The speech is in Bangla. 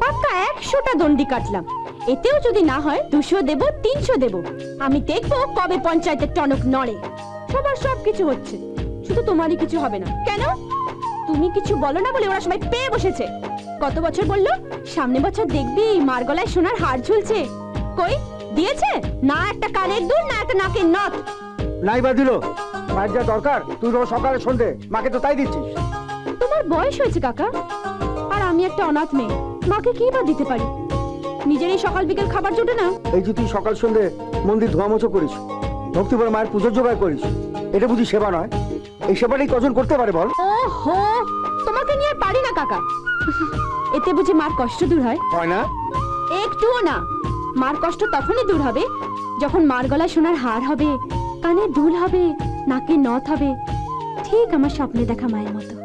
পাক্কা একশোটা দণ্ডি কাটলাম। এতেও যদি না হয় দুশো দেব, তিনশো দেব। আমি দেখব কবে পঞ্চায়েতের টনক নড়ে। সবার সব কিছু হচ্ছে। শুধু তোমারই কিছু হবে না। কেন? তুমি কিছু বলো না বলে ওরা সবাই পেয়ে বসেছে। কত বছর বলল? সামনে বছর দেখবি মার গলায় সোনার হার ঝুলছে। কই? দিয়েছে? না একটা কানের দুল, না একটা নাকের নথ নাই বা দিল মায়ের যা দরকার তুই রোজ সকালে সন্ধে মাকে তো তাই দিচ্ছিস। তোমার বয়স হয়েছে কাকা। আর আমি একটা অনাথ মেয়ে মাকে কি বা দিতে পারি? নিজেরই সকাল বিকেল খাবার জোটে না? এই যে তুই সকাল সন্ধে মন্দির ধোয়ামোছো করিস ভক্তি করে মায়ের পুজোর জোগাড় করিস এটা বুঝি সেবা নয়? এই সেবাটাই কজন করতে পারে বল। ও হো তোমাকে নিয়ে আর পারি না কাকা। এতে বুঝি মার কষ্ট দূর হয়? হয় না? একটুও না। মার কষ্ট তখনই দূর হবে যখন মার গলায় সোনার হার হবে কানে দুল হবে নাকে নথ হবে ঠিক আমার স্বপ্নে দেখা মায়ের মতো।